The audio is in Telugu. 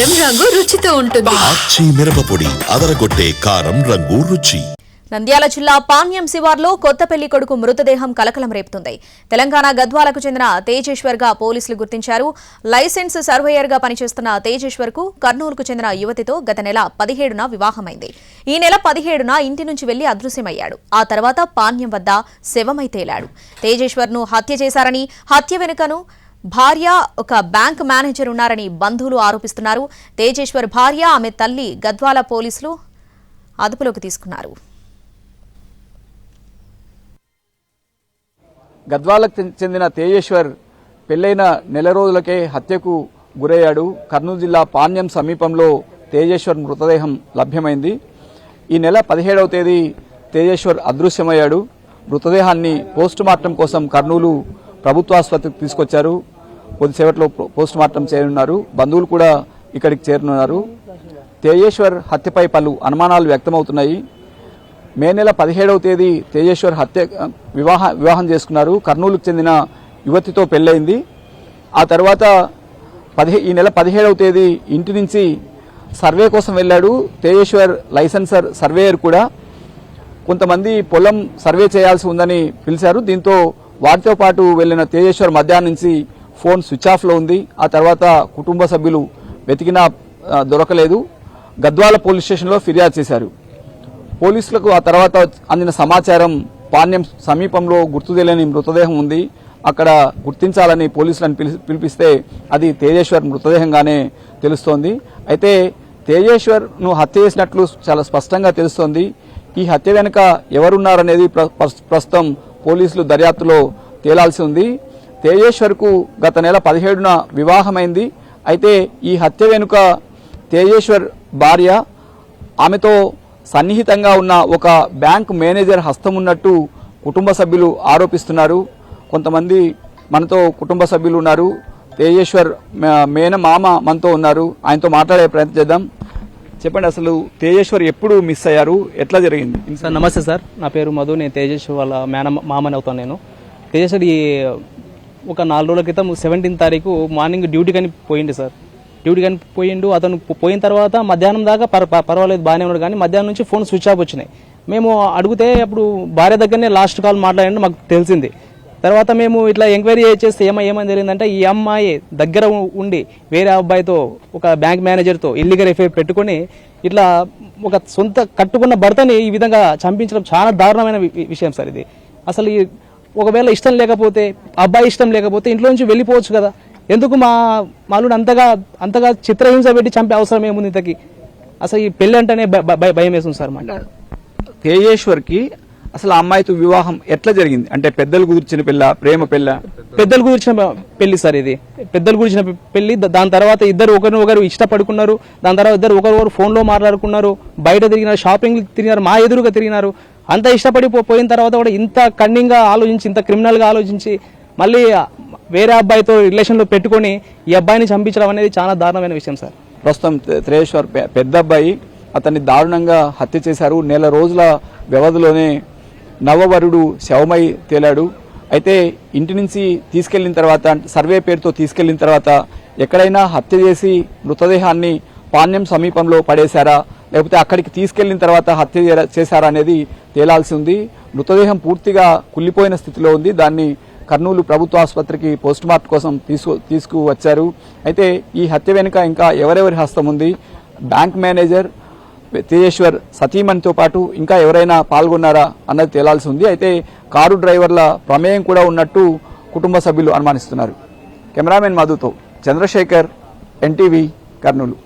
కారం రంగు రుచితో ఉంటుంది. మిరపపొడి అదరగొట్టే కారం రంగు రుచి. నంద్యాల జిల్లా పాణ్యం శివార్లో కొత్త పెళ్ళి కొడుకు మృతదేహం కలకలం రేపుతుంది. తెలంగాణ గద్వాలకు చెందిన తేజేశ్వర్గా పోలీసులు గుర్తించారు. లైసెన్స్ సర్వేయర్గా పనిచేస్తున్న తేజేశ్వర్కు కర్నూలుకు చెందిన యువతితో గత నెల పదిహేడున వివాహమైంది. ఈ నెల పదిహేడున ఇంటి నుంచి వెళ్ళి అదృశ్యమయ్యాడు. ఆ తర్వాత పాణ్యం వద్ద శవమై తేలాడు. తేజేశ్వర్ను హత్య చేశారని హత్య వెనుకను భార్య ఒక బ్యాంక్ మేనేజర్ ఉన్నారని బంధువులు ఆరోపిస్తున్నారు. తేజేశ్వర్ భార్య ఆమె తల్లి గద్వాల పోలీసులు అదుపులోకి తీసుకున్నారు. గద్వాలకు చెందిన తేజేశ్వర్ పెళ్ళైన నెల రోజులకే హత్యకు గురయ్యాడు. కర్నూలు జిల్లా పాణ్యం సమీపంలో తేజేశ్వర్ మృతదేహం లభ్యమైంది. ఈ నెల పదిహేడవ తేదీ తేజేశ్వర్ అదృశ్యమయ్యాడు. మృతదేహాన్ని పోస్టుమార్టం కోసం కర్నూలు ప్రభుత్వాసుపత్రికి తీసుకొచ్చారు. కొద్దిసేపట్లో పోస్ట్ మార్టం చేయనున్నారు. బంధువులు కూడా ఇక్కడికి చేరనున్నారు. తేజేశ్వర్ హత్యపై పలు అనుమానాలు వ్యక్తమవుతున్నాయి. మే నెల పదిహేడవ తేదీ తేజేశ్వర్ హత్య వివాహ వివాహం చేసుకున్నారు. కర్నూలుకు చెందిన యువతితో పెళ్ళయింది. ఆ తర్వాత పదిహే ఈ నెల పదిహేడవ తేదీ ఇంటి నుంచి సర్వే కోసం వెళ్ళాడు తేజేశ్వర్ లైసెన్సర్ సర్వేయర్ కూడా. కొంతమంది పొలం సర్వే చేయాల్సి ఉందని పిలిచారు. దీంతో వారితో పాటు వెళ్ళిన తేజేశ్వర్ మధ్యాహ్నం నుంచి ఫోన్ స్విచ్ ఆఫ్లో ఉంది. ఆ తర్వాత కుటుంబ సభ్యులు వెతికినా దొరకలేదు. గద్వాల పోలీస్ స్టేషన్లో ఫిర్యాదు చేశారు. పోలీసులకు ఆ తర్వాత అందిన సమాచారం పాణ్యం సమీపంలో గుర్తు తెలియని మృతదేహం ఉంది. అక్కడ గుర్తించాలని పోలీసులను పిలి- పిలిపిస్తే అది తేజేశ్వర్ మృతదేహంగానే తెలుస్తోంది. అయితే తేజేశ్వర్ను హత్య చేసినట్లు చాలా స్పష్టంగా తెలుస్తోంది. ఈ హత్య వెనుక ఎవరున్నారనేది ప్ర- ప్రస్తుతం పోలీసులు దర్యాప్తులో తేలాల్సి ఉంది. తేజేశ్వర్కు గత నెల పదిహేడున వివాహమైంది. అయితే ఈ హత్య వెనుక తేజేశ్వర్ భార్య ఆమెతో సన్నిహితంగా ఉన్న ఒక బ్యాంక్ మేనేజర్ హస్తం ఉన్నట్టు కుటుంబ సభ్యులు ఆరోపిస్తున్నారు. కొంతమంది మనతో కుటుంబ సభ్యులు ఉన్నారు. తేజేశ్వర్ మేన మామ మనతో ఉన్నారు. ఆయనతో మాట్లాడే ప్రయత్నం చేద్దాం. చెప్పండి అసలు తేజేశ్వర్ ఎప్పుడు మిస్ అయ్యారు? ఎట్లా జరిగింది? సార్ నమస్తే సార్. నా పేరు మధు. నేను తేజేశ్వర్ వాళ్ళ మేన మామని అవుతాను నేను. తేజేశ్వర్ ఈ ఒక నాలుగు రోజుల క్రితం సెవెంటీన్ తారీఖు మార్నింగ్ డ్యూటీ కానీ పోయిండు సార్. డ్యూటీ కానీ పోయిండు అతను పోయిన తర్వాత మధ్యాహ్నం దాకా పర్ పర్వాలేదు బాగానే ఉన్నాడు కానీ మధ్యాహ్నం నుంచి ఫోన్ స్విచ్ ఆఫ్ వచ్చినాయి. మేము అడిగితే అప్పుడు భార్య దగ్గరనే లాస్ట్ కాల్ మాట్లాడండి మాకు తెలిసింది. తర్వాత మేము ఇట్లా ఎంక్వైరీ చేస్తే ఏమో ఏమని జరిగిందంటే ఈ అమ్మాయి దగ్గర ఉండి వేరే అబ్బాయితో ఒక బ్యాంక్ మేనేజర్తో ఇల్లీగల్ ఎఫ్ఐఆర్ పెట్టుకొని ఇట్లా ఒక సొంత కట్టుకున్న భర్తని ఈ విధంగా చంపించడం చాలా దారుణమైన వి- విషయం సార్ ఇది. అసలు ఈ ఒకవేళ ఇష్టం లేకపోతే అబ్బాయి ఇష్టం లేకపోతే ఇంట్లో నుంచి వెళ్ళిపోవచ్చు కదా. ఎందుకు మా మాలుడు అంతగా అంతగా చిత్రహింస పెట్టి చంపే అవసరం ఏముంది ఇంతకి? అసలు ఈ పెళ్ళి అంటేనే భయం వేస్తుంది సార్ మాకు. తేజేశ్వర్కి అసలు ఆ అమ్మాయితో వివాహం ఎట్లా జరిగింది? అంటే పెద్దలు కుదిర్చిన పిల్ల ప్రేమ పిల్ల? పెద్దలు గురించిన పెళ్ళి సార్ ఇది. పెద్దలు గురించిన పెళ్ళి దాని తర్వాత ఇద్దరు ఒకరిని ఒకరు ఇష్టపడుకున్నారు. దాని తర్వాత ఇద్దరు ఒకరు ఫోన్లో మాట్లాడుకున్నారు. బయట తిరిగినారు షాపింగ్ తిరిగినారు మా ఎదురుగా తిరిగినారు. అంత ఇష్టపడి పోయిన తర్వాత కూడా ఇంత కన్నింగ్గా ఆలోచించి ఇంత క్రిమినల్గా ఆలోచించి మళ్ళీ వేరే అబ్బాయితో రిలేషన్లో పెట్టుకొని ఈ అబ్బాయిని చంపించడం అనేది చాలా దారుణమైన విషయం సార్. ప్రస్తుతం త్రేశ్వర్ పెద్ద అబ్బాయి. అతన్ని దారుణంగా హత్య చేశారు. నెల రోజుల వ్యవధిలోనే నవవరుడు శవమై తేలాడు. అయితే ఇంటి నుంచి తీసుకెళ్ళిన తర్వాత సర్వే పేరుతో తీసుకెళ్ళిన తర్వాత ఎక్కడైనా హత్య చేసి మృతదేహాన్ని పాణ్యం సమీపంలో పడేశారా? లేకపోతే అక్కడికి తీసుకెళ్ళిన తర్వాత హత్య చేశారా అనేది తేలాల్సి ఉంది. మృతదేహం పూర్తిగా కుళ్ళిపోయిన స్థితిలో ఉంది. దాన్ని కర్నూలు ప్రభుత్వ ఆసుపత్రికి పోస్ట్ మార్టం కోసం తీసుకు తీసుకువచ్చారు. అయితే ఈ హత్య వెనుక ఇంకా ఎవరెవరి హస్తం ఉంది? బ్యాంక్ మేనేజర్ తేజేశ్వర్ సతీమణితో పాటు ఇంకా ఎవరైనా పాల్గొన్నారా అన్నది తేలాల్సి ఉంది అయితే కారు డ్రైవర్ల ప్రమేయం కూడా ఉన్నట్టు కుటుంబ సభ్యులు అనుమానిస్తున్నారు. కెమెరామెన్ మధుతో చంద్రశేఖర్ ఎన్టీవీ కర్నూలు.